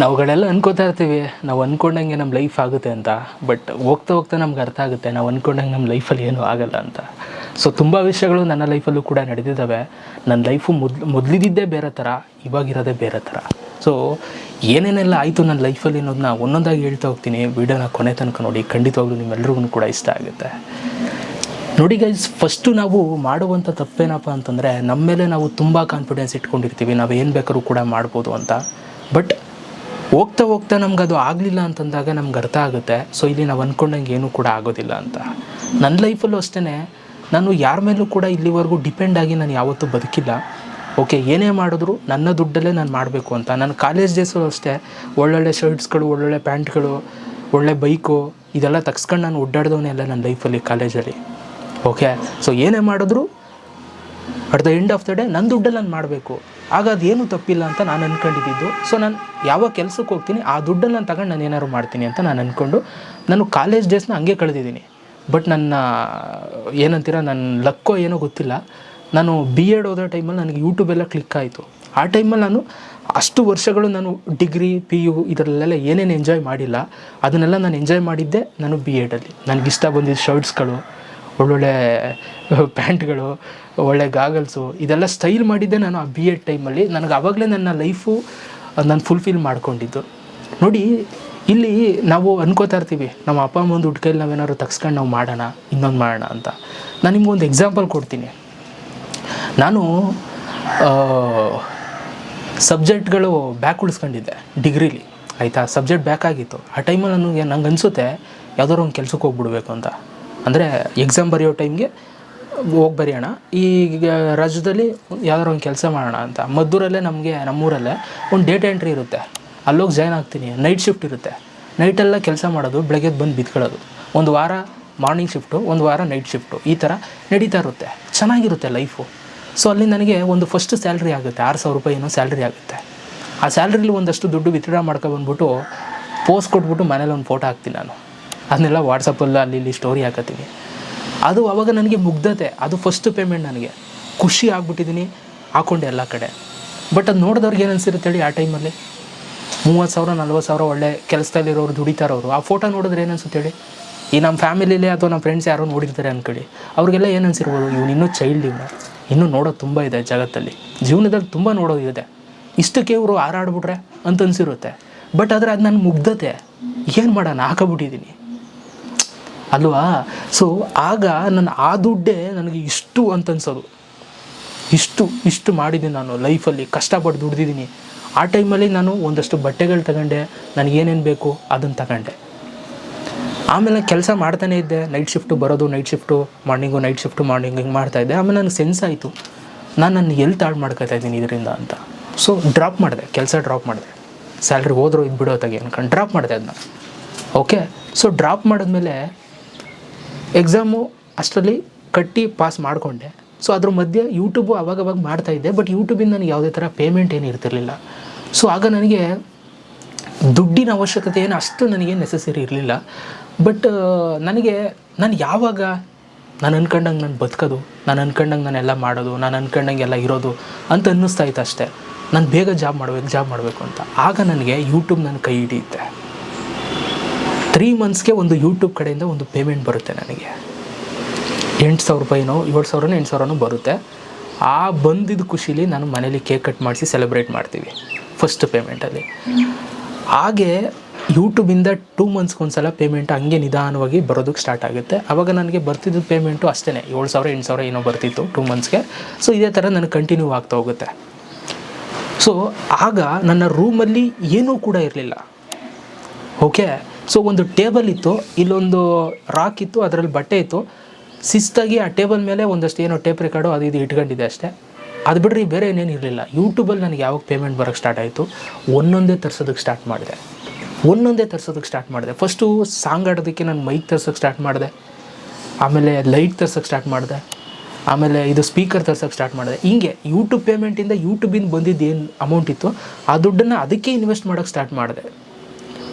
ನಾವುಗಳೆಲ್ಲ ಅನ್ಕೋತಾ ಇರ್ತೀವಿ, ನಾವು ಅಂದ್ಕೊಂಡಂಗೆ ನಮ್ಮ ಲೈಫ್ ಆಗುತ್ತೆ ಅಂತ. ಬಟ್ ಹೋಗ್ತಾ ಹೋಗ್ತಾ ನಮ್ಗೆ ಅರ್ಥ ಆಗುತ್ತೆ, ನಾವು ಅಂದ್ಕೊಂಡಂಗೆ ನಮ್ಮ ಲೈಫಲ್ಲಿ ಏನೂ ಆಗಲ್ಲ ಅಂತ. ಸೊ ತುಂಬ ವಿಷಯಗಳು ನನ್ನ ಲೈಫಲ್ಲೂ ಕೂಡ ನಡೆದಿದ್ದಾವೆ ನನ್ನ ಲೈಫು ಮೊದ್ಲು ಮೊದಲಿದ್ದೇ ಬೇರೆ ಥರ, ಇವಾಗಿರೋದೇ ಬೇರೆ ಥರ. ಸೊ ಏನೇನೆಲ್ಲ ಆಯಿತು ನನ್ನ ಲೈಫಲ್ಲಿ ಅನ್ನೋದನ್ನ ಒಂದೊಂದಾಗಿ ಹೇಳ್ತಾ ಹೋಗ್ತೀನಿ. ವಿಡಿಯೋನ ಕೊನೆ ತನಕ ನೋಡಿ, ಖಂಡಿತವಾಗ್ಲೂ ನಿಮ್ಮೆಲ್ಲರಿಗೂ ಕೂಡ ಇಷ್ಟ ಆಗುತ್ತೆ. ನೋಡಿ ಗೈಸ್ ಫಸ್ಟು ನಾವು ಮಾಡುವಂಥ ತಪ್ಪೇನಪ್ಪ ಅಂತಂದರೆ ನಮ್ಮ ಮೇಲೆ ನಾವು ತುಂಬ ಕಾನ್ಫಿಡೆನ್ಸ್ ಇಟ್ಕೊಂಡಿರ್ತೀವಿ. ನಾವು ಏನು ಬೇಕಾದ್ರೂ ಕೂಡ ಮಾಡ್ಬೋದು ಅಂತ. ಬಟ್ ಹೋಗ್ತಾ ಹೋಗ್ತಾ ನಮ್ಗೆ ಅದು ಆಗಲಿಲ್ಲ ಅಂತಂದಾಗ ನಮ್ಗೆ ಅರ್ಥ ಆಗುತ್ತೆ. ಸೊ ಇಲ್ಲಿ ನಾವು ಅಂದ್ಕೊಂಡಂಗೆ ಏನೂ ಕೂಡ ಆಗೋದಿಲ್ಲ ಅಂತ. ನನ್ನ ಲೈಫಲ್ಲೂ ಅಷ್ಟೇ ನಾನು ಯಾರ ಮೇಲೂ ಕೂಡ ಇಲ್ಲಿವರೆಗೂ ಡಿಪೆಂಡ್ ಆಗಿ ನಾನು ಯಾವತ್ತೂ ಬದುಕಿಲ್ಲ. ಓಕೆ ಏನೇ ಮಾಡಿದ್ರು ನನ್ನ ದುಡ್ಡಲ್ಲೇ ನಾನು ಮಾಡಬೇಕು ಅಂತ. ನನ್ನ ಕಾಲೇಜ್ ಡೇಸು ಅಷ್ಟೇ. ಒಳ್ಳೊಳ್ಳೆ ಶರ್ಟ್ಸ್ಗಳು ಒಳ್ಳೊಳ್ಳೆ ಪ್ಯಾಂಟ್ಗಳು ಒಳ್ಳೆ ಬೈಕು ಇದೆಲ್ಲ ತಗ್ಸ್ಕೊಂಡು ನಾನು ಓಡಾಡ್ದವನೇ ಎಲ್ಲ ನನ್ನ ಲೈಫಲ್ಲಿ ಕಾಲೇಜಲ್ಲಿ ಓಕೆ ಸೊ ಏನೇ ಮಾಡಿದ್ರು at the end of the day ನನ್ನ ದುಡ್ಡಲ್ಲಿ ನಾನು ಮಾಡಬೇಕು. ಆಗ ಅದೇನು ತಪ್ಪಿಲ್ಲ ಅಂತ ನಾನು ಅಂದ್ಕೊಂಡಿದ್ದು ಸೊ ನಾನು ಯಾವ ಕೆಲಸಕ್ಕೆ ಹೋಗ್ತೀನಿ, ಆ ದುಡ್ಡನ್ನು ನಾನು ತಗೊಂಡು ನಾನು ಏನಾದ್ರು ಮಾಡ್ತೀನಿ ಅಂತ ನಾನು ಅಂದ್ಕೊಂಡು ನಾನು ಕಾಲೇಜ್ ಡೇಸ್ನ ಹಂಗೆ ಕಳೆದಿದ್ದೀನಿ. ಬಟ್ ನನ್ನ, ಏನಂತೀರ ನನ್ನ ಲಕ್ಕೋ ಏನೋ ಗೊತ್ತಿಲ್ಲ. ನಾನು ಬಿ ಎಡ್ ಓದೋ ಟೈಮಲ್ಲಿ ನನಗೆ ಯೂಟ್ಯೂಬೆಲ್ಲ ಕ್ಲಿಕ್ ಆಯಿತು. ಆ ಟೈಮಲ್ಲಿ ನಾನು ಅಷ್ಟು ವರ್ಷಗಳು ನಾನು ಡಿಗ್ರಿ ಪಿ ಯು ಇದರಲ್ಲೆಲ್ಲ ಏನೇನು ಎಂಜಾಯ್ ಮಾಡಿಲ್ಲ. ಅದನ್ನೆಲ್ಲ ನಾನು ಎಂಜಾಯ್ ಮಾಡಿದ್ದೆ ನಾನು ಬಿ ಎಡಲ್ಲಿ ನನಗಿಷ್ಟ ಬಂದಿದ್ದ ಶರ್ಟ್ಸ್ಗಳು ಒಳ್ಳೊಳ್ಳೆ, ಪ್ಯಾಂಟ್ಗಳು, ಒಳ್ಳೆ ಗಾಗಲ್ಸು, ಇದೆಲ್ಲ ಸ್ಟೈಲ್ ಮಾಡಿದ್ದೆ ನಾನು ಆ ಬಿ ಎಡ್ ಟೈಮಲ್ಲಿ. ನನಗೆ ಆವಾಗಲೇ ನನ್ನ ಲೈಫು ನಾನು ಫುಲ್ಫಿಲ್ ಮಾಡ್ಕೊಂಡಿದ್ದು. ನೋಡಿ, ಇಲ್ಲಿ ನಾವು ಅನ್ಕೋತಾ ಇರ್ತೀವಿ, ನಮ್ಮ ಅಪ್ಪ, ಅಮ್ಮ ಒಂದು ದುಡ್ಡು ಕೈಲಿ ನಾವೇನಾದ್ರು ತಗ್ಸ್ಕೊಂಡು ನಾವು ಮಾಡೋಣ, ಇನ್ನೊಂದು ಮಾಡೋಣ ಅಂತ. ನಾನು ನಿಮ್ಗೊಂದು ಎಕ್ಸಾಂಪಲ್ ಕೊಡ್ತೀನಿ. ನಾನು ಸಬ್ಜೆಕ್ಟ್ಗಳು ಬ್ಯಾಕ್ ಉಳಿಸ್ಕೊಂಡಿದ್ದೆ, ಡಿಗ್ರಿಲಿ. ಆಯಿತಾ? ಸಬ್ಜೆಕ್ಟ್ ಬ್ಯಾಕ್ ಆಗಿತ್ತು. ಆ ಟೈಮಲ್ಲಿ ನನಗೆ, ನಂಗೆ ಅನಿಸುತ್ತೆ, ಯಾವುದಾದ್ರು ಒಂದು ಕೆಲ್ಸಕ್ಕೆ ಹೋಗ್ಬಿಡ್ಬೇಕು ಅಂತ. ಅಂದರೆ ಎಕ್ಸಾಮ್ ಬರೆಯೋ ಟೈಮ್ಗೆ ಹೋಗಿ ಬರೆಯೋಣ. ಈಗ ರಾಜ್ಯದಲ್ಲಿ ಯಾವ್ದಾರು ಒಂದು ಕೆಲಸ ಮಾಡೋಣ ಅಂತ. ಮದ್ದೂರಲ್ಲೇ ನಮಗೆ, ನಮ್ಮೂರಲ್ಲೇ ಒಂದು ಡೇಟಾ ಎಂಟ್ರಿ ಇರುತ್ತೆ. ಅಲ್ಲೋಗಿ ಜಾಯ್ನ್ ಆಗ್ತೀನಿ. ನೈಟ್ ಶಿಫ್ಟ್ ಇರುತ್ತೆ. ನೈಟೆಲ್ಲ ಕೆಲಸ ಮಾಡೋದು ಬೆಳಗ್ಗೆ ಬಂದು ಬಿತ್ಕೊಳ್ಳೋದು ಒಂದು ವಾರ ಮಾರ್ನಿಂಗ್ ಶಿಫ್ಟು ಒಂದು ವಾರ ನೈಟ್ ಶಿಫ್ಟು ಈ ಥರ ನಡೀತಾ ಇರುತ್ತೆ. ಚೆನ್ನಾಗಿರುತ್ತೆ ಲೈಫು ಸೊ ಅಲ್ಲಿ ನನಗೆ ಒಂದು ಫಸ್ಟ್ ಸ್ಯಾಲ್ರಿ ಆಗುತ್ತೆ. ಆರು ಸಾವಿರ ರೂಪಾಯಿ ಏನೋ ಸ್ಯಾಲ್ರಿ ಆಗುತ್ತೆ. ಆ ಸ್ಯಾಲ್ರಿಲಿ ಒಂದಷ್ಟು ದುಡ್ಡು ವಿತ್ಡ್ರಾ ಮಾಡ್ಕೊಬಂದ್ಬಿಟ್ಟು ಪೋಸ್ಟ್ ಕೊಟ್ಬಿಟ್ಟು ಮನೇಲಿ ಒಂದು ಫೋಟೋ ಹಾಕ್ತೀನಿ ನಾನು. ಅದನ್ನೆಲ್ಲ ವಾಟ್ಸಪ್ಪಲ್ಲಿ ಅಲ್ಲಿ ಇಲ್ಲಿ ಸ್ಟೋರಿ ಹಾಕತ್ತೀನಿ. ಅದು ಅವಾಗ ನನಗೆ ಮುಗ್ಧತೆ ಅದು ಫಸ್ಟ್ ಪೇಮೆಂಟ್ ನನಗೆ. ಖುಷಿ ಆಗ್ಬಿಟ್ಟಿದ್ದೀನಿ ಹಾಕೊಂಡೆ ಎಲ್ಲ ಕಡೆ. ಬಟ್ ಅದು ನೋಡಿದವ್ರಿಗೆ ಏನು ಅನ್ಸಿರುತ್ತೆ ಹೇಳಿ ಆ ಟೈಮಲ್ಲಿ ಮೂವತ್ತು ಸಾವಿರ, ನಲ್ವತ್ತು ಸಾವಿರ ಒಳ್ಳೆ ಕೆಲಸದಲ್ಲಿರೋರು ದುಡಿತಾರವರು. ಆ ಫೋಟೋ ನೋಡಿದ್ರೆ ಏನು ಅನ್ಸುತ್ತೆ ಹೇಳಿ? ಈ ನಮ್ಮ ಫ್ಯಾಮಿಲಿಲಿ ಅಥವಾ ನಮ್ಮ ಫ್ರೆಂಡ್ಸ್ ಯಾರೋ ನೋಡಿರ್ತಾರೆ ಅಂದ್ಕೊಳ್ಳಿ ಅವ್ರಿಗೆಲ್ಲ ಏನು ಅನ್ಸಿರ್ಬೋದು? ಇವನು ಇನ್ನೂ ಚೈಲ್ಡ್ ಇವನು. ಇನ್ನೂ ನೋಡೋದು ತುಂಬ ಇದೆ ಜಗತ್ತಲ್ಲಿ. ಜೀವನದಲ್ಲಿ ತುಂಬ ನೋಡೋದಿದೆ ಇಷ್ಟಕ್ಕೆ ಇವರು ಹಾರಾಡ್ಬಿಟ್ರೆ ಅಂತ ಅನಿಸಿರುತ್ತೆ. ಬಟ್ ಆದರೆ ಅದು ನನ್ನ ಮುಗ್ಧತೆ ಏನು ಮಾಡೋಣ? ಹಾಕಬಿಟ್ಟಿದ್ದೀನಿ ಅಲ್ವಾ? ಸೊ ಆಗ ನನ್ನ ಆ ದುಡ್ಡೇ ನನಗೆ ಇಷ್ಟು ಅಂತ ಅನ್ಸೋದು ಇಷ್ಟು ಇಷ್ಟು ಮಾಡಿದ್ದೀನಿ ನಾನು ಲೈಫಲ್ಲಿ, ಕಷ್ಟಪಟ್ಟು ದುಡ್ದಿದ್ದೀನಿ. ಆ ಟೈಮಲ್ಲಿ ನಾನು ಒಂದಷ್ಟು ಬಟ್ಟೆಗಳು ತಗೊಂಡೆ ನನಗೇನೇನು ಬೇಕು ಅದನ್ನು ತಗೊಂಡೆ. ಆಮೇಲೆ ಕೆಲಸ ಮಾಡ್ತಾನೆ ಇದ್ದೆ ನೈಟ್ ಶಿಫ್ಟು ಬರೋದು night shift morning night shift morning ಹಿಂಗೆ ಮಾಡ್ತಾಯಿದ್ದೆ ಆಮೇಲೆ ನನಗೆ ಸೆನ್ಸ್ ಆಯಿತು, ನಾನು ನನ್ನ ಎಲ್ತ್ ತಾಳು ಮಾಡ್ಕೊತಾ ಇದ್ದೀನಿ ಇದರಿಂದ ಅಂತ. ಸೊ ಡ್ರಾಪ್ ಮಾಡಿದೆ, ಕೆಲಸ ಡ್ರಾಪ್ ಮಾಡಿದೆ. ಸ್ಯಾಲ್ರಿ ಹೋದ್ರೂ ಇದು ಬಿಡೋ ತಗೆ ಅನ್ಕೊಂಡು ಡ್ರಾಪ್ ಮಾಡಿದೆ ಅದನ್ನ ಓಕೆ ಸೊ ಡ್ರಾಪ್ ಮಾಡಿದ್ಮೇಲೆ ಎಕ್ಸಾಮು ಅಷ್ಟರಲ್ಲಿ ಕಟ್ಟಿ ಪಾಸ್ ಮಾಡಿಕೊಂಡೆ. ಸೊ ಅದ್ರ ಮಧ್ಯೆ ಯೂಟ್ಯೂಬು ಅವಾಗವಾಗ ಮಾಡ್ತಾಯಿದ್ದೆ ಬಟ್ ಯೂಟ್ಯೂಬಿಂದ ನನಗೆ ಯಾವುದೇ ಥರ ಪೇಮೆಂಟ್ ಏನು ಇರ್ತಿರ್ಲಿಲ್ಲ. ಸೊ ಆಗ ನನಗೆ ದುಡ್ಡಿನ ಅವಶ್ಯಕತೆ ಏನು ಅಷ್ಟು ನನಗೆ ನೆಸೆಸರಿ ಇರಲಿಲ್ಲ. ಬಟ್ ನನಗೆ ನಾನು ಯಾವಾಗ ನಾನು ಅನ್ಕೊಂಡಂಗೆ ನಾನು ಬದುಕೋದು, ನಾನು ಅನ್ಕಂಡಂಗೆ ನಾನು ಎಲ್ಲ ಮಾಡೋದು, ನಾನು ಅನ್ಕೊಂಡಂಗೆ ಎಲ್ಲ ಇರೋದು ಅಂತ ಅನ್ನಿಸ್ತಾ ಇತ್ತು ಅಷ್ಟೇ. ನಾನು ಬೇಗ ಜಾಬ್ ಮಾಡಬೇಕು ಜಾಬ್ ಮಾಡಬೇಕು ಅಂತ. ಆಗ ನನಗೆ ಯೂಟ್ಯೂಬ್ ನನ್ನ ಕೈ ಹಿಡಿಯುತ್ತೆ. ತ್ರೀ ಮಂತ್ಸ್ಗೆ ಒಂದು ಯೂಟ್ಯೂಬ್ ಕಡೆಯಿಂದ ಒಂದು ಪೇಮೆಂಟ್ ಬರುತ್ತೆ ನನಗೆ. ಎಂಟು ಸಾವಿರ ರೂಪಾಯಿನೋ, ಏಳು ಸಾವಿರನೋ, ಎಂಟು ಸಾವಿರನೋ ಬರುತ್ತೆ. ಆ ಬಂದಿದ್ದ ಖುಷಿಲಿ ನಾನು ಮನೇಲಿ ಕೇಕ್ ಕಟ್ ಮಾಡಿಸಿ ಸೆಲೆಬ್ರೇಟ್ ಮಾಡ್ತೀವಿ ಫಸ್ಟ್ ಪೇಮೆಂಟಲ್ಲಿ ಹಾಗೆ ಯೂಟ್ಯೂಬಿಂದ ಟೂ ಮಂತ್ಸ್ಗೆ ಒಂದ್ಸಲ ಪೇಮೆಂಟ್ ಹಂಗೆ ನಿಧಾನವಾಗಿ ಬರೋದಕ್ಕೆ ಸ್ಟಾರ್ಟ್ ಆಗುತ್ತೆ. ಆವಾಗ ನನಗೆ ಬರ್ತಿದ್ದ ಪೇಮೆಂಟು ಅಷ್ಟೇ ಏಳು ಸಾವಿರ, ಎಂಟು ಸಾವಿರ ಏನೋ ಬರ್ತಿತ್ತು ಟೂ ಮಂತ್ಸ್ಗೆ ಸೊ ಇದೇ ಥರ ನನಗೆ ಕಂಟಿನ್ಯೂ ಆಗ್ತಾ ಹೋಗುತ್ತೆ. ಸೊ ಆಗ ನನ್ನ ರೂಮಲ್ಲಿ ಏನೂ ಕೂಡ ಇರಲಿಲ್ಲ. ಓಕೆ ಸೊ ಒಂದು ಟೇಬಲ್ ಇತ್ತು. ಇಲ್ಲೊಂದು ರಾಕ್ ಇತ್ತು. ಅದರಲ್ಲಿ ಬಟ್ಟೆ ಇತ್ತು. ಶಿಸ್ತಾಗಿ ಆ ಟೇಬಲ್ ಮೇಲೆ ಒಂದಷ್ಟು ಏನೋ ಟೇಪ್ ರೆಕಾರ್ಡು ಅದು ಇದು ಇಟ್ಕೊಂಡಿದೆ ಅಷ್ಟೇ. ಅದು ಬಿಡ್ರಿ, ಬೇರೆ ಏನೇನು ಇರಲಿಲ್ಲ. ಯೂಟ್ಯೂಬಲ್ಲಿ ನನಗೆ ಯಾವಾಗ ಪೇಮೆಂಟ್ ಬರೋಕ್ಕೆ ಸ್ಟಾರ್ಟ್ ಆಯಿತು? ಒಂದೊಂದೇ ತರ್ಸೋದಕ್ಕೆ ಸ್ಟಾರ್ಟ್ ಮಾಡಿದೆ. ಒಂದೊಂದೇ ತರ್ಸೋದಕ್ಕೆ ಸ್ಟಾರ್ಟ್ ಮಾಡಿದೆ. ಫಸ್ಟು ಸಾಂಗ್ ಆಡೋದಕ್ಕೆ ನಾನು ಮೈಕ್ ತರ್ಸೋಕ್ಕೆ ಸ್ಟಾರ್ಟ್ ಮಾಡಿದೆ. ಆಮೇಲೆ ಲೈಟ್ ತರ್ಸೋಕ್ಕೆ ಸ್ಟಾರ್ಟ್ ಮಾಡಿದೆ. ಆಮೇಲೆ ಇದು ಸ್ಪೀಕರ್ ತರ್ಸೋಕ್ಕೆ ಸ್ಟಾರ್ಟ್ ಮಾಡಿದೆ. ಹಿಂಗೆ ಯೂಟ್ಯೂಬ್ ಪೇಮೆಂಟಿಂದ ಯೂಟ್ಯೂಬಿಂದ ಬಂದಿದ್ದು ಏನು ಅಮೌಂಟ್ ಇತ್ತು? ಆ ದುಡ್ಡನ್ನು ಅದಕ್ಕೆ ಇನ್ವೆಸ್ಟ್ ಮಾಡೋಕ್ಕೆ ಸ್ಟಾರ್ಟ್ ಮಾಡಿದೆ.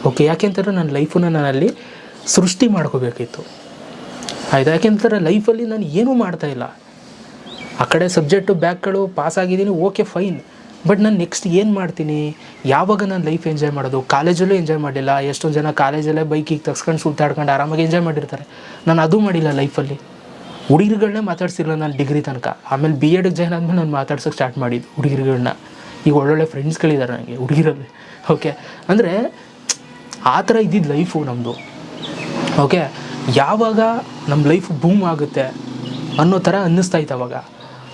ಓಕೆ ಯಾಕೆಂತಾರೆ ನನ್ನ ಲೈಫನ್ನು ನಾನು ಅಲ್ಲಿ ಸೃಷ್ಟಿ ಮಾಡ್ಕೋಬೇಕಿತ್ತು. ಆಯ್ತು? ಯಾಕೆಂತಾರೆ ಲೈಫಲ್ಲಿ ನಾನು ಏನೂ ಮಾಡ್ತಾ ಇಲ್ಲ. ಆ ಕಡೆ ಸಬ್ಜೆಕ್ಟು, ಬ್ಯಾಕ್ಗಳು ಪಾಸ್ ಆಗಿದ್ದೀನಿ, ಓಕೆ, ಫೈನ್. ಬಟ್ ನಾನು ನೆಕ್ಸ್ಟ್ ಏನು ಮಾಡ್ತೀನಿ? ಯಾವಾಗ ನಾನು ಲೈಫ್ ಎಂಜಾಯ್ ಮಾಡೋದು? ಕಾಲೇಜಲ್ಲೂ ಎಂಜಾಯ್ ಮಾಡಿಲ್ಲ ಎಷ್ಟೊಂದು ಜನ ಕಾಲೇಜಲ್ಲೇ ಬೈಕಿಗೆ ತಗ್ಸ್ಕೊಂಡು ಸುತ್ತಾಡ್ಕೊಂಡು ಆರಾಮಾಗಿ ಎಂಜಾಯ್ ಮಾಡಿರ್ತಾರೆ. ನಾನು ಅದು ಮಾಡಿಲ್ಲ ಲೈಫಲ್ಲಿ. ಹುಡುಗಿರುಗಳನ್ನೇ ಮಾತಾಡ್ಸಿಲ್ಲ ನಾನು ಡಿಗ್ರಿ ತನಕ. ಆಮೇಲೆ ಬಿ ಎಡ್ಗೆ ಜಾಯ್ನ್ ಆದಮೇಲೆ ನಾನು ಮಾತಾಡ್ಸೋಕ್ಕೆ ಸ್ಟಾರ್ಟ್ ಮಾಡಿದ್ದು ಹುಡುಗಿರುಗಳನ್ನ ಈಗ ಒಳ್ಳೊಳ್ಳೆ ಫ್ರೆಂಡ್ಸ್ಗಳಿದ್ದಾರೆ ನನಗೆ ಹುಡುಗಿರಲ್ಲಿ. ಓಕೆ ಅಂದರೆ ಆ ಥರ ಇದ್ದಿದ್ದು ಲೈಫು ನಮ್ಮದು ಓಕೆ ಯಾವಾಗ ನಮ್ಮ ಲೈಫ್ ಬೂಮ್ ಆಗುತ್ತೆ ಅನ್ನೋ ಥರ ಅನ್ನಿಸ್ತಾ ಇತ್ತು ಅವಾಗ.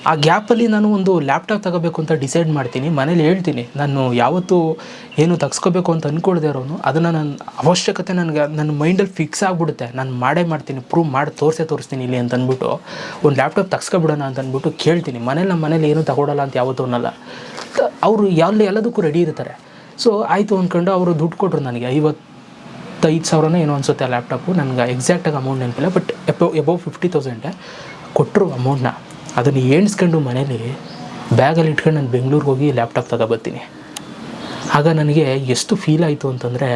ಆ ಗ್ಯಾಪಲ್ಲಿ ನಾನು ಒಂದು ಲ್ಯಾಪ್ಟಾಪ್ ತಗೋಬೇಕು ಅಂತ ಡಿಸೈಡ್ ಮಾಡ್ತೀನಿ, ಮನೇಲಿ ಹೇಳ್ತೀನಿ, ನಾನು ಯಾವತ್ತೂ ಏನು ತಗ್ಸ್ಕೋಬೇಕು ಅಂತ ಅಂದ್ಕೊಳ್ದೆ ಇರೋನು, ಅದನ್ನು ನನ್ನ ಅವಶ್ಯಕತೆ ನನಗೆ ನನ್ನ ಮೈಂಡಲ್ಲಿ ಫಿಕ್ಸ್ ಆಗಿಬಿಡುತ್ತೆ. ನಾನು ಮಾಡೇ ಮಾಡ್ತೀನಿ ಪ್ರೂವ್ ಮಾಡಿ, ತೋರಿಸೇ ತೋರಿಸ್ತೀನಿ ಇಲ್ಲಿ ಅಂತ ಅಂದ್ಬಿಟ್ಟು ಒಂದು ಲ್ಯಾಪ್ಟಾಪ್ ತಗ್ಸ್ಕೊಬಿಡೋಣ ಅಂತ ಅಂದ್ಬಿಟ್ಟು ಕೇಳ್ತೀನಿ. ಮನೇಲಿ ನಮ್ಮ ಮನೇಲಿ ಏನೂ ತಗೊಡೋಲ್ಲ ಅಂತ ಯಾವತ್ತೂ ಅನ್ನಲ್ಲ. ಅವರು ಎಲ್ಲ ಎಲ್ಲದಕ್ಕೂ ರೆಡಿ ಇರ್ತಾರೆ. ಸೊ ಆಯಿತು ಅಂದ್ಕೊಂಡು ಅವರು ದುಡ್ಡು ಕೊಟ್ಟರು ನನಗೆ. ಐವತ್ತೈದು ಸಾವಿರನೋ ಏನೋ ಅನ್ಸುತ್ತೆ ಆ ಲ್ಯಾಪ್ಟಾಪು ನನಗೆ ಎಕ್ಸಾಕ್ಟಾಗಿ ಅಮೌಂಟ್ ನೆನಪಿಲ್ಲ ಬಟ್ ಎಬೋ ಎಬೋವ್ ಫಿಫ್ಟಿ ತೌಸಂಡೆ ಕೊಟ್ಟರು ಅಮೌಂಟ್ನ ಅದನ್ನು ಎಣಿಸ್ಕೊಂಡು ಮನೇಲಿ ಬ್ಯಾಗಲ್ಲಿ ಇಟ್ಕೊಂಡು ನಾನು ಬೆಂಗಳೂರಿಗೆ ಹೋಗಿ ಲ್ಯಾಪ್ಟಾಪ್ ತಗೋಬರ್ತೀನಿ ಆಗ ನನಗೆ ಎಷ್ಟು ಫೀಲ್ ಆಯಿತು ಅಂತಂದರೆ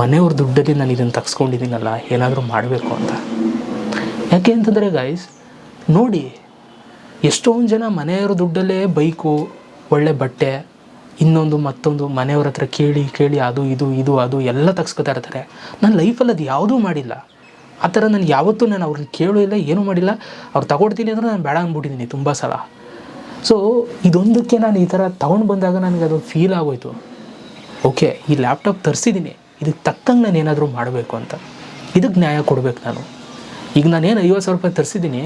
ಮನೆಯವ್ರ ದುಡ್ಡಲ್ಲಿ ನಾನು ಇದನ್ನು ತಗ್ಸ್ಕೊಂಡಿದ್ದೀನಲ್ಲ, ಏನಾದರೂ ಮಾಡಬೇಕು ಅಂತ. ಯಾಕೆ ಅಂತಂದರೆ ಗಾಯ್ಸ್ ನೋಡಿ, ಎಷ್ಟೊಂದು ಜನ ಮನೆಯವ್ರ ದುಡ್ಡಲ್ಲೇ ಬೈಕು, ಒಳ್ಳೆ ಬಟ್ಟೆ ಇನ್ನೊಂದು ಮತ್ತೊಂದು ಮನೆಯವ್ರ ಹತ್ರ ಕೇಳಿ ಕೇಳಿ ಅದು, ಇದು ಇದು, ಅದು ಎಲ್ಲ ತಗ್ಸ್ಕೊತಾ ಇರ್ತಾರೆ. ನನ್ನ ಲೈಫಲ್ಲಿ ಅದು ಯಾವುದೂ ಮಾಡಿಲ್ಲ. ಆ ಥರ ನಾನು ಯಾವತ್ತೂ ನಾನು ಅವ್ರನ್ನ ಕೇಳೋ ಇಲ್ಲ, ಏನೂ ಮಾಡಿಲ್ಲ. ಅವ್ರು ತಗೊಡ್ತೀನಿ ಅಂದ್ರೆ ನಾನು ಬೇಡ ಅಂದ್ಬಿಟ್ಟಿದ್ದೀನಿ ತುಂಬ ಸಲ. ಸೊ ಇದೊಂದಕ್ಕೆ ನಾನು ಈ ಥರ ತೊಗೊಂಡು ಬಂದಾಗ ನನಗೆ ಅದು ಫೀಲ್ ಆಗೋಯ್ತು. ಓಕೆ, ಈ ಲ್ಯಾಪ್ಟಾಪ್ ತರಿಸಿದ್ದೀನಿ. ಇದಕ್ಕೆ ತಕ್ಕಂಗೆ ನಾನು ಏನಾದರೂ ಮಾಡಬೇಕು ಅಂತ. ಇದಕ್ಕೆ ನ್ಯಾಯ ಕೊಡಬೇಕು ನಾನು. ಈಗ ನಾನೇನು ಐವತ್ತು ಸಾವಿರ ರೂಪಾಯಿ ತರಿಸಿದ್ದೀನಿ,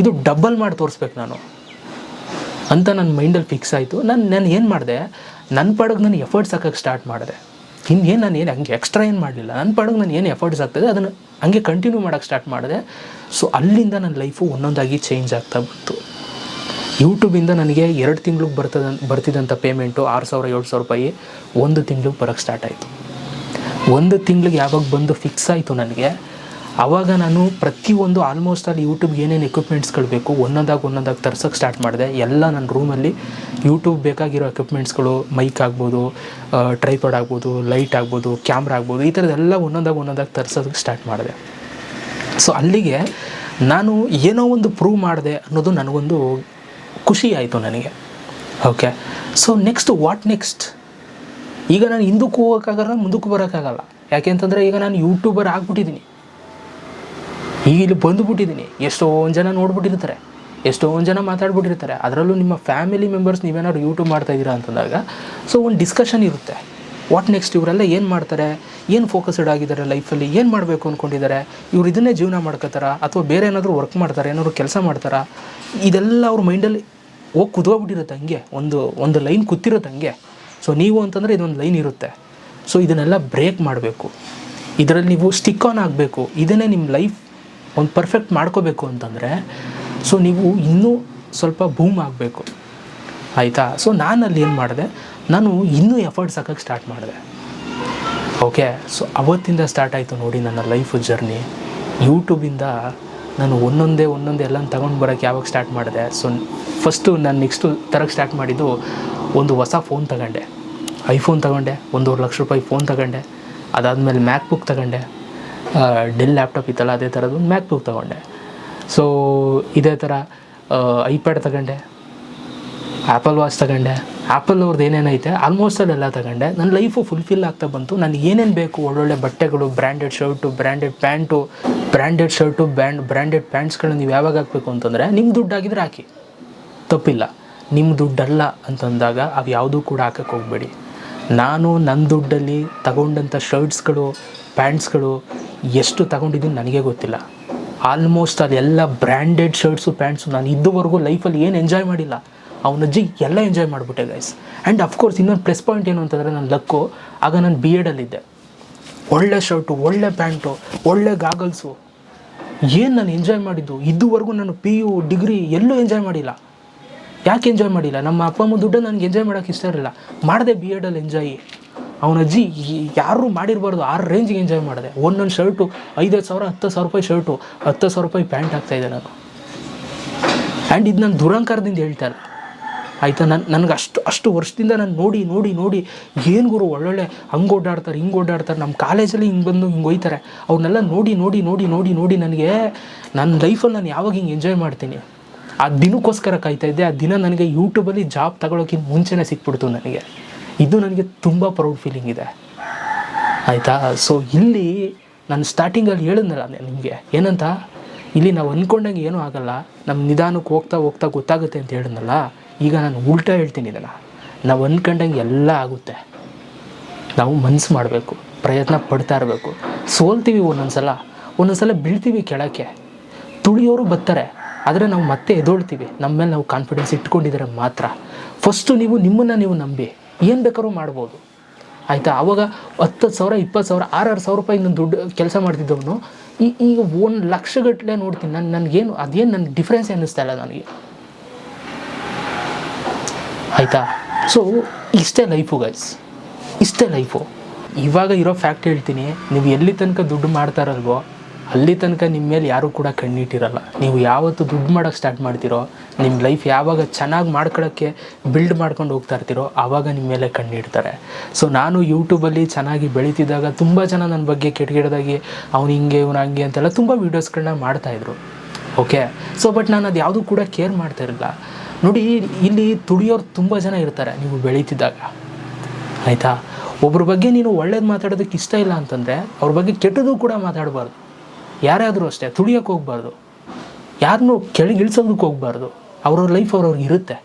ಇದು ಡಬಲ್ ಮಾಡಿ ತೋರಿಸ್ಬೇಕು ನಾನು. ಅಂತ ನನ್ನ ಮೈಂಡಲ್ಲಿ ಫಿಕ್ಸ್ ಆಯಿತು. ನಾನು ನಾನು ಏನು ಮಾಡಿದೆ ನನ್ನ ಪಾಡಿಗೆ ನಾನು ಎಫರ್ಟ್ಸ್ ಹಾಕೋಕ್ಕೆ ಸ್ಟಾರ್ಟ್ ಮಾಡಿದೆ. ಇನ್ನೇನು ನಾನು ಏನು ಹಂಗೆ ಎಕ್ಸ್ಟ್ರಾ ಏನು ಮಾಡಲಿಲ್ಲ. ನನ್ನ ಪಾಡಿಗೆ ನಾನು ಏನು ಎಫರ್ಟ್ಸ್ ಆಗ್ತದೆ, ಅದನ್ನು ಹಂಗೆ ಕಂಟಿನ್ಯೂ ಮಾಡೋಕ್ಕೆ ಸ್ಟಾರ್ಟ್ ಮಾಡಿದೆ. ಸೊ ಅಲ್ಲಿಂದ ನನ್ನ ಲೈಫು ಒಂದೊಂದಾಗಿ ಚೇಂಜ್ ಆಗ್ತಾ ಬಂತು. ಯೂಟ್ಯೂಬಿಂದ ನನಗೆ ಎರಡು ತಿಂಗ್ಳಿಗೆ ಬರ್ತದ ಬರ್ತಿದ್ದಂಥ ಪೇಮೆಂಟು ಆರು ಸಾವಿರ, ಏಳು ಸಾವಿರ ರೂಪಾಯಿ ಒಂದು ತಿಂಗ್ಳಿಗೆ ಬರೋಕ್ಕೆ ಸ್ಟಾರ್ಟ್ ಆಯಿತು. ಒಂದು ತಿಂಗ್ಳಿಗೆ ಯಾವಾಗ ಬಂದು ಫಿಕ್ಸ್ ಆಯಿತು ನನಗೆ ಆವಾಗ ನಾನು ಪ್ರತಿಯೊಂದು ಆಲ್ಮೋಸ್ಟ್ ಅಲ್ಲಿ ಯೂಟ್ಯೂಬ್ಗೆ ಏನೇನು ಎಕ್ವಿಪ್ಮೆಂಟ್ಸ್ಗಳು ಬೇಕು, ಒಂದೊಂದಾಗಿ ಒಂದೊಂದಾಗಿ ತರ್ಸೋಕ್ಕೆ ಸ್ಟಾರ್ಟ್ ಮಾಡಿದೆ. ಎಲ್ಲ ನನ್ನ ರೂಮಲ್ಲಿ ಯೂಟ್ಯೂಬ್ ಬೇಕಾಗಿರೋ ಎಕ್ವಿಪ್ಮೆಂಟ್ಸ್ಗಳು ಮೈಕ್ ಆಗ್ಬೋದು ಟ್ರೈಪಾಡ್ ಆಗ್ಬೋದು ಲೈಟ್ ಆಗ್ಬೋದು ಕ್ಯಾಮ್ರಾ ಆಗ್ಬೋದು, ಈ ಥರದ್ದೆಲ್ಲ ಒಂದೊಂದಾಗಿ ಒಂದೊಂದಾಗಿ ತರ್ಸೋದಕ್ಕೆ ಸ್ಟಾರ್ಟ್ ಮಾಡಿದೆ. ಸೊ ಅಲ್ಲಿಗೆ ನಾನು ಏನೋ ಒಂದು ಪ್ರೂವ್ ಮಾಡಿದೆ ಅನ್ನೋದು ನನಗೊಂದು ಖುಷಿ ಆಯಿತು ನನಗೆ. Okay so next what next ಈಗ ನಾನು ಹಿಂದಕ್ಕೂ ಹೋಗೋಕ್ಕಾಗಲ್ಲ, ಮುಂದಕ್ಕೂ ಬರೋಕ್ಕಾಗಲ್ಲ. ಯಾಕೆ ಅಂತಂದರೆ ಈಗ ನಾನು ಯೂಟ್ಯೂಬರ್ ಆಗ್ಬಿಟ್ಟಿದ್ದೀನಿ ಈಗ ಇಲ್ಲಿ ಬಂದುಬಿಟ್ಟಿದ್ದೀನಿ ಎಷ್ಟೊಂದು ಜನ ನೋಡ್ಬಿಟ್ಟಿರ್ತಾರೆ. ಎಷ್ಟೊಂದು ಜನ ಮಾತಾಡ್ಬಿಟ್ಟಿರ್ತಾರೆ. ಅದರಲ್ಲೂ ನಿಮ್ಮ ಫ್ಯಾಮಿಲಿ ಮೆಂಬರ್ಸ್ ನೀವೇನಾದ್ರು ಯೂಟ್ಯೂಬ್ ಮಾಡ್ತಾ ಇದ್ದೀರಾ ಅಂತಂದಾಗ ಸೊ ಒಂದು ಡಿಸ್ಕಷನ್ ಇರುತ್ತೆ. ವಾಟ್ ನೆಕ್ಸ್ಟ್ ಇವರೆಲ್ಲ ಏನು ಮಾಡ್ತಾರೆ? ಏನು ಫೋಕಸ್ಡ್ ಆಗಿದ್ದಾರೆ ಲೈಫಲ್ಲಿ ಏನು ಮಾಡಬೇಕು ಅಂದ್ಕೊಂಡಿದ್ದಾರೆ ಇವ್ರು ಇದನ್ನೇ ಜೀವನ ಮಾಡ್ಕೋತಾರ? ಅಥವಾ ಬೇರೆ ಏನಾದರೂ ವರ್ಕ್ ಮಾಡ್ತಾರೆ, ಏನಾದ್ರು ಕೆಲಸ ಮಾಡ್ತಾರಾ? ಇದೆಲ್ಲ ಅವ್ರ ಮೈಂಡಲ್ಲಿ ಹೋಗಿ ಕುದ್ಕೋಗ್ಬಿಟ್ಟಿರುತ್ತೆ ಹಂಗೆ. ಒಂದು ಒಂದು ಲೈನ್ ಕೂತಿರುತ್ತೆ ಹಂಗೆ. ಸೊ ನೀವು ಅಂತಂದರೆ ಇದೊಂದು ಲೈನ್ ಇರುತ್ತೆ. ಸೊ ಇದನ್ನೆಲ್ಲ ಬ್ರೇಕ್ ಮಾಡಬೇಕು. ಇದರಲ್ಲಿ ನೀವು ಸ್ಟಿಕ್ ಆನ್ ಆಗಬೇಕು. ಇದನ್ನೇ ನಿಮ್ಮ ಲೈಫ್ ಒಂದು ಪರ್ಫೆಕ್ಟ್ ಮಾಡ್ಕೋಬೇಕು ಅಂತಂದರೆ ಸೊ ನೀವು ಇನ್ನೂ ಸ್ವಲ್ಪ ಬೂಮ್ ಆಗಬೇಕು. ಆಯಿತಾ? ಸೊ ನಾನು ಅಲ್ಲಿ ಏನು ಮಾಡಿದೆ? ನಾನು ಇನ್ನೂ ಎಫರ್ಟ್ಸ್ ಹಾಕೋಕ್ಕೆ ಸ್ಟಾರ್ಟ್ ಮಾಡಿದೆ. ಓಕೆ ಸೊ ಅವತ್ತಿಂದ ಸ್ಟಾರ್ಟ್ ಆಯಿತು ನೋಡಿ ನನ್ನ ಲೈಫ್ ಜರ್ನಿ ಯೂಟ್ಯೂಬಿಂದ ನಾನು ಒಂದೊಂದೇ ಒಂದೊಂದೇ ಎಲ್ಲ ತಗೊಂಡು ಬರೋಕ್ಕೆ ಯಾವಾಗ ಸ್ಟಾರ್ಟ್ ಮಾಡಿದೆ? ಸೊ ಫಸ್ಟು ನಾನು ನೆಕ್ಸ್ಟು ತರಕ್ಕೆ ಸ್ಟಾರ್ಟ್ ಮಾಡಿದ್ದು ಒಂದು ಹೊಸ ಫೋನ್ ತಗೊಂಡೆ. ಐಫೋನ್ ತಗೊಂಡೆ, ಒಂದೂವರೆ ಲಕ್ಷ ರೂಪಾಯಿ ಫೋನ್ ತಗೊಂಡೆ. ಅದಾದಮೇಲೆ ಮ್ಯಾಕ್ಬುಕ್ ತಗೊಂಡೆ. ಡೆಲ್ ಲ್ಯಾಪ್ಟಾಪ್ ಇತ್ತಲ್ಲ, ಅದೇ ಥರದ್ದು ಒಂದು ಮ್ಯಾಕ್ ಬುಕ್ ತಗೊಂಡೆ. ಸೊ ಇದೇ ಥರ ಐಪ್ಯಾಡ್ ತಗೊಂಡೆ ಆ್ಯಪಲ್ ವಾಚ್ ತಗೊಂಡೆ. ಆ್ಯಪಲ್ ಅವ್ರದ್ದು ಏನೇನೈತೆ ಆಲ್ಮೋಸ್ಟ್ ಅಲ್ಲೆಲ್ಲ ತಗೊಂಡೆ. ನನ್ನ ಲೈಫು ಫುಲ್ಫಿಲ್ ಆಗ್ತಾ ಬಂತು. ನನಗೆ ಏನೇನು ಬೇಕು, ಒಳ್ಳೊಳ್ಳೆ ಬಟ್ಟೆಗಳು branded shirt branded pant branded shirt brand branded ಪ್ಯಾಂಟ್ಸ್ಗಳನ್ನ ನೀವು ಯಾವಾಗ ಹಾಕಬೇಕು ಅಂತಂದರೆ ನಿಮ್ಮ ದುಡ್ಡಾಗಿದ್ರೆ ಹಾಕಿ. ತಪ್ಪಿಲ್ಲ. ನಿಮ್ಮ ದುಡ್ಡಲ್ಲ ಅಂತಂದಾಗ ಅವು ಯಾವುದೂ ಕೂಡ ಹಾಕಕ್ಕೆ ಹೋಗಬೇಡಿ. ನಾನು ನನ್ನ ದುಡ್ಡಲ್ಲಿ ತಗೊಂಡಂಥ ಶರ್ಟ್ಸ್ಗಳು ಪ್ಯಾಂಟ್ಸ್ಗಳು ಎಷ್ಟು ತಗೊಂಡಿದ್ದೀನಿ ನನಗೆ ಗೊತ್ತಿಲ್ಲ. ಆಲ್ಮೋಸ್ಟ್ ಅದೆಲ್ಲ ಬ್ರ್ಯಾಂಡೆಡ್ ಶರ್ಟ್ಸು ಪ್ಯಾಂಟ್ಸು ನಾನು ಇದುವರೆಗೂ ಲೈಫಲ್ಲಿ ಏನು ಎಂಜಾಯ್ ಮಾಡಿಲ್ಲ. ಅವನಜ್ಜಿ ಎಲ್ಲ ಎಂಜಾಯ್ ಮಾಡಿಬಿಟ್ಟೆ ಗೈಸ್ ಆ್ಯಂಡ್ ಅಫ್ಕೋರ್ಸ್ ಇನ್ನೊಂದು ಪ್ಲಸ್ ಪಾಯಿಂಟ್ ಏನು ಅಂತಂದರೆ ನನ್ನ ಲಕ್ಕು, ಆಗ ನಾನು ಬಿ ಎಡಲ್ಲಿದ್ದೆ ಒಳ್ಳೆ ಶರ್ಟು ಒಳ್ಳೆ ಪ್ಯಾಂಟು ಒಳ್ಳೆ ಗಾಗಲ್ಸು ಏನು ನಾನು ಎಂಜಾಯ್ ಮಾಡಿದ್ದು? ಇದುವರೆಗೂ ನಾನು ಪಿ ಯು ಡಿಗ್ರಿ ಎಲ್ಲೂ ಎಂಜಾಯ್ ಮಾಡಿಲ್ಲ. ಯಾಕೆ ಎಂಜಾಯ್ ಮಾಡಿಲ್ಲ? ನಮ್ಮ ಅಪ್ಪ ಅಮ್ಮ ದುಡ್ಡು ನನಗೆ ಎಂಜಾಯ್ ಮಾಡೋಕ್ಕೆ ಇಷ್ಟ ಇರಲಿಲ್ಲ. ಮಾಡಿದೆ ಬಿ ಎಡಲ್ಲಿ ಎಂಜಾಯ್ ಅವನ ಅಜ್ಜಿ ಯಾರೂ ಮಾಡಿರಬಾರ್ದು, ಆ ರೇಂಜಿಗೆ ಎಂಜಾಯ್ ಮಾಡಿದೆ. ಒಂದೊಂದು ಶರ್ಟು ಐದೈದು ಸಾವಿರ ಹತ್ತು ಸಾವಿರ ರೂಪಾಯಿ ಶರ್ಟು ಹತ್ತು ಸಾವಿರ ರೂಪಾಯಿ ಪ್ಯಾಂಟ್ ಹಾಕ್ತಾಯಿದ್ದೆ ನಾನು. ಆ್ಯಂಡ್ ಇದು ನಾನು ದುರಂಕಾರದಿಂದ ಹೇಳ್ತಾ ಇಲ್ಲ ಆಯಿತಾ? ನಾನು, ನನಗೆ ಅಷ್ಟು ಅಷ್ಟು ವರ್ಷದಿಂದ ನಾನು ನೋಡಿ ನೋಡಿ ನೋಡಿ ಏನು ಗುರು ಒಳ್ಳೊಳ್ಳೆ ಹಂಗೆ ಓಡಾಡ್ತಾರೆ, ಹಿಂಗೆ ಓಡಾಡ್ತಾರೆ ನಮ್ಮ ಕಾಲೇಜಲ್ಲಿ ಹಿಂಗೆ ಬಂದು ಹಿಂಗೆ ಹೋಯ್ತಾರೆ. ಅವ್ರನ್ನೆಲ್ಲ ನೋಡಿ ನೋಡಿ ನೋಡಿ ನೋಡಿ ನೋಡಿ ನನಗೆ ನನ್ನ ಲೈಫಲ್ಲಿ ನಾನು ಯಾವಾಗ ಹಿಂಗೆ ಎಂಜಾಯ್ ಮಾಡ್ತೀನಿ? ಆ ದಿನಕ್ಕೋಸ್ಕರ ಕಾಯ್ತಾ ಇದ್ದೆ. ಆ ದಿನ ನನಗೆ ಯೂಟ್ಯೂಬಲ್ಲಿ ಜಾಬ್ ತಗೊಳೋಕ್ಕಿಂತ ಮುಂಚೆನೇ ಸಿಕ್ಬಿಡ್ತು ನನಗೆ. ಇದು ನನಗೆ ತುಂಬ ಪ್ರೌಡ್ ಫೀಲಿಂಗ್ ಇದೆ. ಆಯಿತಾ? ಸೊ ಇಲ್ಲಿ ನಾನು ಸ್ಟಾರ್ಟಿಂಗಲ್ಲಿ ಹೇಳಿದ್ನಲ್ಲ ನಿಮಗೆ. ಏನಂತ? ಇಲ್ಲಿ ನಾವು ಅಂದ್ಕೊಂಡಂಗೆ ಏನೂ ಆಗಲ್ಲ. ನಮ್ಮ ನಿಧಾನಕ್ಕೆ ಹೋಗ್ತಾ ಹೋಗ್ತಾ ಗೊತ್ತಾಗುತ್ತೆ ಅಂತ ಹೇಳಿದ್ನಲ್ಲ. ಈಗ ನಾನು ಉಲ್ಟಾ ಹೇಳ್ತೀನಿ ಇದನ್ನು. ನಾವು ಅಂದ್ಕೊಂಡಂಗೆ ಎಲ್ಲ ಆಗುತ್ತೆ. ನಾವು ಮನಸ್ಸು ಮಾಡಬೇಕು. ಪ್ರಯತ್ನ ಪಡ್ತಾ ಇರಬೇಕು. ಸೋಲ್ತೀವಿ ಒಂದೊಂದು ಸಲ ಒಂದೊಂದು ಸಲ ಬೀಳ್ತೀವಿ ಕೆಳಕ್ಕೆ. ತುಳಿಯೋರು ಬರ್ತಾರೆ. ಆದರೆ ನಾವು ಮತ್ತೆ ಎದೋಳ್ತೀವಿ. ನಮ್ಮ ಮೇಲೆ ನಾವು ಕಾನ್ಫಿಡೆನ್ಸ್ ಇಟ್ಕೊಂಡಿದ್ರೆ ಮಾತ್ರ. ಫಸ್ಟು ನೀವು ನಿಮ್ಮನ್ನು ನೀವು ನಂಬಿ. ಏನು ಬೇಕಾದ್ರೂ ಮಾಡ್ಬೋದು. ಆಯಿತಾ? ಆವಾಗ ಹತ್ತು ಸಾವಿರ, ಇಪ್ಪತ್ತು ಸಾವಿರ, ಆರಾರು ಸಾವಿರ ರೂಪಾಯಿ ನಾನು ದುಡ್ಡು ಕೆಲಸ ಮಾಡ್ತಿದ್ದವನು, ಈ ಈಗ ಒಂದು ಲಕ್ಷಗಟ್ಟಲೆ ನೋಡ್ತೀನಿ. ನಾನು, ನನಗೇನು, ಅದೇನು ನನ್ನ ಡಿಫ್ರೆನ್ಸ್ ಅನ್ನಿಸ್ತಾ ಇಲ್ಲ ನನಗೆ. ಆಯಿತಾ? ಸೊ ಇಷ್ಟೇ ಲೈಫು ಗೈಸ್ ಇಷ್ಟೇ ಲೈಫು ಇವಾಗ ಇರೋ ಫ್ಯಾಕ್ಟ್ ಹೇಳ್ತೀನಿ, ನೀವು ಎಲ್ಲಿ ತನಕ ದುಡ್ಡು ಮಾಡ್ತಾರಲ್ವೋ ಅಲ್ಲಿ ತನಕ ನಿಮ್ಮ ಮೇಲೆ ಯಾರೂ ಕೂಡ ಕಣ್ಣಿಟ್ಟಿರಲ್ಲ. ನೀವು ಯಾವತ್ತು ದುಡ್ಡು ಮಾಡೋಕ್ಕೆ ಸ್ಟಾರ್ಟ್ ಮಾಡ್ತೀರೋ ನಿಮ್ಮ ಲೈಫ್ ಯಾವಾಗ ಚೆನ್ನಾಗಿ ಮಾಡ್ಕೊಳ್ಳೋಕ್ಕೆ ಬಿಲ್ಡ್ ಮಾಡ್ಕೊಂಡು ಹೋಗ್ತಾ ಇರ್ತೀರೋ ಆವಾಗ ನಿಮ್ಮ ಮೇಲೆ ಕಣ್ಣಿಡ್ತಾರೆ. ಸೊ ನಾನು ಯೂಟ್ಯೂಬಲ್ಲಿ ಚೆನ್ನಾಗಿ ಬೆಳೀತಿದ್ದಾಗ ತುಂಬ ಜನ ನನ್ನ ಬಗ್ಗೆ ಕೆಟ್ಟ ಅವ್ನು ಹಿಂಗೆ, ಇವನು ಹಂಗೆ ಅಂತೆಲ್ಲ ತುಂಬ ವೀಡಿಯೋಸ್ಗಳನ್ನ ಮಾಡ್ತಾಯಿದ್ರು ಓಕೆ ಸೊ ಬಟ್ ನಾನು ಅದು ಯಾವುದೂ ಕೂಡ ಕೇರ್ ಮಾಡ್ತಾ ಇರಲಿಲ್ಲ. ನೋಡಿ, ಇಲ್ಲಿ ತುಳಿಯೋರು ತುಂಬ ಜನ ಇರ್ತಾರೆ ನೀವು ಬೆಳೀತಿದ್ದಾಗ. ಆಯಿತಾ? ಒಬ್ಬರ ಬಗ್ಗೆ ನೀನು ಒಳ್ಳೇದು ಮಾತಾಡೋದಕ್ಕೆ ಇಷ್ಟ ಇಲ್ಲ ಅಂತಂದರೆ, ಅವ್ರ ಬಗ್ಗೆ ಕೆಟ್ಟದ್ದು ಕೂಡ ಮಾತಾಡಬಾರ್ದು. ಯಾರಾದರೂ ಅಷ್ಟೇ ತುಳಿಯೋಕೆ ಹೋಗ್ಬಾರ್ದು. ಯಾರನ್ನೂ ಕೆಳಗೆ ಇಳಿಸೋದಕ್ಕೆ ಹೋಗ್ಬಾರ್ದು. ಅವ್ರವ್ರ ಲೈಫ್ ಅವ್ರವ್ರಿಗೆ ಇರುತ್ತೆ.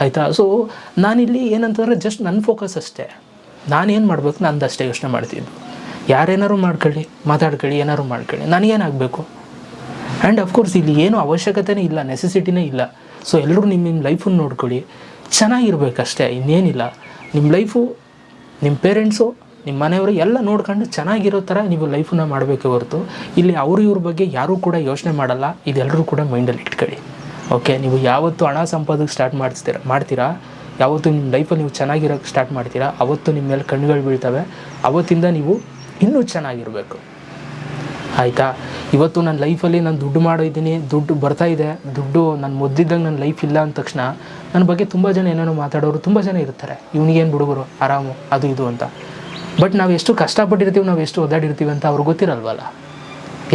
ಆಯಿತಾ? ಸೊ ನಾನಿಲ್ಲಿ ಏನಂತಂದರೆ ಜಸ್ಟ್ ನನ್ನ ಫೋಕಸ್ ಅಷ್ಟೇ. ನಾನೇನು ಮಾಡಬೇಕು? ನಂದು ಅಷ್ಟೇ ಯೋಚನೆ ಮಾಡ್ತಿದ್ದು ಯಾರೇನಾರು ಮಾಡ್ಕೊಳ್ಳಿ, ಮಾತಾಡ್ಕೊಳ್ಳಿ ಏನಾರು ಮಾಡ್ಕೊಳ್ಳಿ. ನನಗೇನಾಗಬೇಕು? ಆ್ಯಂಡ್ ಅಫ್ಕೋರ್ಸ್ ಇಲ್ಲಿ ಏನು ಅವಶ್ಯಕತೆನೇ ಇಲ್ಲ ನೆಸೆಸಿಟಿನೇ ಇಲ್ಲ. ಸೊ ಎಲ್ಲರೂ ನಿಮ್ಮ ನಿಮ್ಮ ಲೈಫನ್ನು ನೋಡ್ಕೊಳ್ಳಿ. ಚೆನ್ನಾಗಿರ್ಬೇಕಷ್ಟೇ, ಇನ್ನೇನಿಲ್ಲ. ನಿಮ್ಮ ಲೈಫು ನಿಮ್ಮ ಪೇರೆಂಟ್ಸು ನಿಮ್ಮ ಮನೆಯವರು ಎಲ್ಲ ನೋಡ್ಕೊಂಡು ಚೆನ್ನಾಗಿರೋ ಥರ ನೀವು ಲೈಫನ್ನ ಮಾಡಬೇಕು ಹೊರತು. ಇಲ್ಲಿ ಅವರು ಇವ್ರ ಬಗ್ಗೆ ಯಾರೂ ಕೂಡ ಯೋಚನೆ ಮಾಡಲ್ಲ. ಇದೆಲ್ಲರೂ ಕೂಡ ಮೈಂಡಲ್ಲಿ ಇಟ್ಕೊಳ್ಳಿ. ಓಕೆ, ನೀವು ಯಾವತ್ತು ಹಣ ಸಂಪಾದಕ್ಕೆ ಸ್ಟಾರ್ಟ್ ಮಾಡಿಸ್ತೀರ, ಮಾಡ್ತೀರಾ? ಯಾವತ್ತು ನಿಮ್ಮ ಲೈಫಲ್ಲಿ ನೀವು ಚೆನ್ನಾಗಿರೋಕ್ಕೆ ಸ್ಟಾರ್ಟ್ ಮಾಡ್ತೀರಾ? ಅವತ್ತು ನಿಮ್ಮ ಮೇಲೆ ಕಣ್ಣುಗಳು ಬೀಳ್ತವೆ. ಅವತ್ತಿಂದ ನೀವು ಇನ್ನೂ ಚೆನ್ನಾಗಿರಬೇಕು. ಆಯಿತಾ? ಇವತ್ತು ನನ್ನ ಲೈಫಲ್ಲಿ ನಾನು ದುಡ್ಡು ಮಾಡಿದ್ದೀನಿ ದುಡ್ಡು ಬರ್ತಾ ಇದೆ, ದುಡ್ಡು ನಾನು ಮುದ್ದಿದ್ದಂಗೆ ನನ್ನ ಲೈಫ್ ಇಲ್ಲ ಅಂದ ತಕ್ಷಣ ನನ್ನ ಬಗ್ಗೆ ತುಂಬ ಜನ ಏನೇನೋ ಮಾತಾಡೋರು ತುಂಬ ಜನ ಇರ್ತಾರೆ. ಇವನಿಗೇನು ಬಿಡುಗರು? ಆರಾಮು? ಅದು ಇದು ಅಂತ. ಬಟ್ ನಾವು ಎಷ್ಟು ಕಷ್ಟಪಟ್ಟಿರ್ತೀವಿ, ನಾವು ಎಷ್ಟು ಒದ್ದಾಡಿರ್ತೀವಿ ಅಂತ ಅವ್ರಿಗೆ ಗೊತ್ತಿರಲ್ವಲ್ಲ?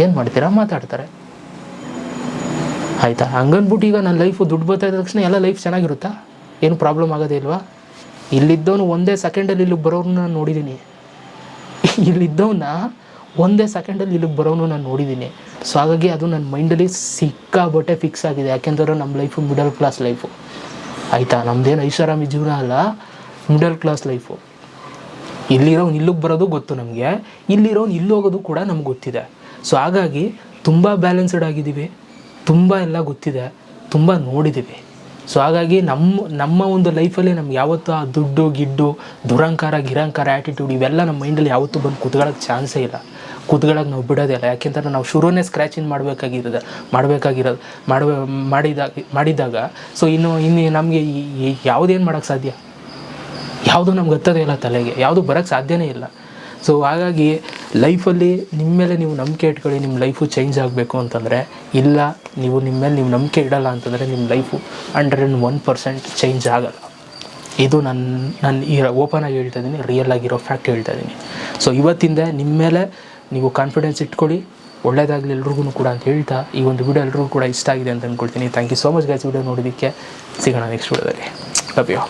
ಏನು ಮಾಡ್ತೀರಾ? ಮಾತಾಡ್ತಾರೆ. ಆಯಿತಾ? ಹಂಗನ್ಬಿಟ್ಟು ಈಗ ನನ್ನ ಲೈಫು ದುಡ್ಡು ಬರ್ತಾ ಇದ್ದ ತಕ್ಷಣ ಎಲ್ಲ ಲೈಫ್ ಚೆನ್ನಾಗಿರುತ್ತಾ? ಏನು ಪ್ರಾಬ್ಲಮ್ ಆಗೋದೇ ಇಲ್ವಾ? ಇಲ್ಲಿದ್ದವನು ಒಂದೇ ಸೆಕೆಂಡಲ್ಲಿ ಇಲ್ಲಿಗೆ ಬರೋರನ್ನ ನಾನು ನೋಡಿದ್ದೀನಿ ಇಲ್ಲಿದ್ದವನ್ನ ಒಂದೇ ಸೆಕೆಂಡಲ್ಲಿ ಇಲ್ಲಿಗೆ ಬರೋನು ನಾನು ನೋಡಿದ್ದೀನಿ ಸೊ ಹಾಗಾಗಿ ಅದು ನನ್ನ ಮೈಂಡಲ್ಲಿ ಸಿಕ್ಕಾಬಟ್ಟೆ ಫಿಕ್ಸ್ ಆಗಿದೆ. ಯಾಕೆಂದ್ರೆ ನಮ್ಮ ಲೈಫು ಮಿಡಲ್ ಕ್ಲಾಸ್ ಲೈಫು ಆಯಿತಾ? ನಮ್ಮದೇನು ಐಷಾರಾಮಿ ಜೀವನ ಅಲ್ಲ ಮಿಡಲ್ ಕ್ಲಾಸ್ ಲೈಫು ಇಲ್ಲಿರೋನು ಇಲ್ಲಿಗೆ ಬರೋದು ಗೊತ್ತು ನಮಗೆ. ಇಲ್ಲಿರೋನು ಇಲ್ಲಿ ಹೋಗೋದು ಕೂಡ ನಮ್ಗೆ ಗೊತ್ತಿದೆ. ಸೊ ಹಾಗಾಗಿ ತುಂಬ ಬ್ಯಾಲೆನ್ಸ್ಡ್ ಆಗಿದ್ದೀವಿ. ತುಂಬ ಎಲ್ಲ ಗೊತ್ತಿದೆ. ತುಂಬ ನೋಡಿದ್ದೀವಿ. ಸೊ ಹಾಗಾಗಿ ನಮ್ಮ ನಮ್ಮ ಒಂದು ಲೈಫಲ್ಲಿ ನಮ್ಗೆ ಯಾವತ್ತೂ ಆ ದುಡ್ಡು, ಗಿಡ್ಡು, ದುರಂಕಾರ, ಗಿರಂಕಾರ ಆ್ಯಟಿಟ್ಯೂಡ್ ಇವೆಲ್ಲ ನಮ್ಮ ಮೈಂಡಲ್ಲಿ ಯಾವತ್ತೂ ಬಂದು ಕುತ್ಕೊಳ್ಳೋಕೆ ಚಾನ್ಸೇ ಇಲ್ಲ. ಕುತ್ಕೊಳ್ಳೋಕೆ ನಾವು ಬಿಡೋದಿಲ್ಲ. ಯಾಕೆಂತಂದ್ರೆ ನಾವು ಶುರುವೇ ಸ್ಕ್ರ್ಯಾಚಿಂಗ್ ಮಾಡಬೇಕಾಗಿರೋದು ಮಾಡಬೇಕಾಗಿರೋದು ಮಾಡಬೇ ಮಾಡಿದಾಗ ಮಾಡಿದಾಗ. ಸೊ ಇನ್ನು ಇನ್ನು ನಮಗೆ ಯಾವುದೇನು ಮಾಡೋಕ್ಕೆ ಸಾಧ್ಯ? ಯಾವುದು ನಮ್ಗೆ ಹತ್ತೋದೇ ಇಲ್ಲ ತಲೆಗೆ, ಯಾವುದು ಬರೋಕ್ಕೆ ಸಾಧ್ಯನೇ ಇಲ್ಲ. ಸೊ ಹಾಗಾಗಿ ಲೈಫಲ್ಲಿ ನಿಮ್ಮ ಮೇಲೆ ನೀವು ನಂಬಿಕೆ ಇಟ್ಕೊಳ್ಳಿ, ನಿಮ್ಮ ಲೈಫು ಚೇಂಜ್ ಆಗಬೇಕು ಅಂತಂದರೆ, ಇಲ್ಲ, ನೀವು ನಿಮ್ಮ ಮೇಲೆ ನೀವು ನಂಬಿಕೆ ಇಡಲ್ಲ ಅಂತಂದರೆ ನಿಮ್ಮ life hundred and one percent change ಆಗಲ್ಲ. ಇದು ನನ್ನ ನಾನು ಈ ಓಪನ್ ಆಗಿ ಹೇಳ್ತಾ ಇದ್ದೀನಿ ರಿಯಲ್ ಆಗಿರೋ ಫ್ಯಾಕ್ಟ್ ಹೇಳ್ತಾ ಇದ್ದೀನಿ. ಸೊ ಇವತ್ತಿಂದ ನಿಮ್ಮ ಮೇಲೆ ನೀವು ಕಾನ್ಫಿಡೆನ್ಸ್ ಇಟ್ಕೊಳ್ಳಿ, ಒಳ್ಳೇದಾಗಲಿ ಎಲ್ರಿಗೂ ಕೂಡ ಅಂತ ಹೇಳ್ತಾ, ಈ ಒಂದು ವಿಡಿಯೋ ಎಲ್ರಿಗೂ ಕೂಡ ಇಷ್ಟ ಆಗಿದೆ ಅಂತ ಅಂದ್ಕೊಳ್ತೀನಿ thank you so much guys video ನೋಡೋದಕ್ಕೆ ಸಿಗೋಣ ನೆಕ್ಸ್ಟ್ ವಿಡಿಯೋದಲ್ಲಿ ಲವ್ ಯು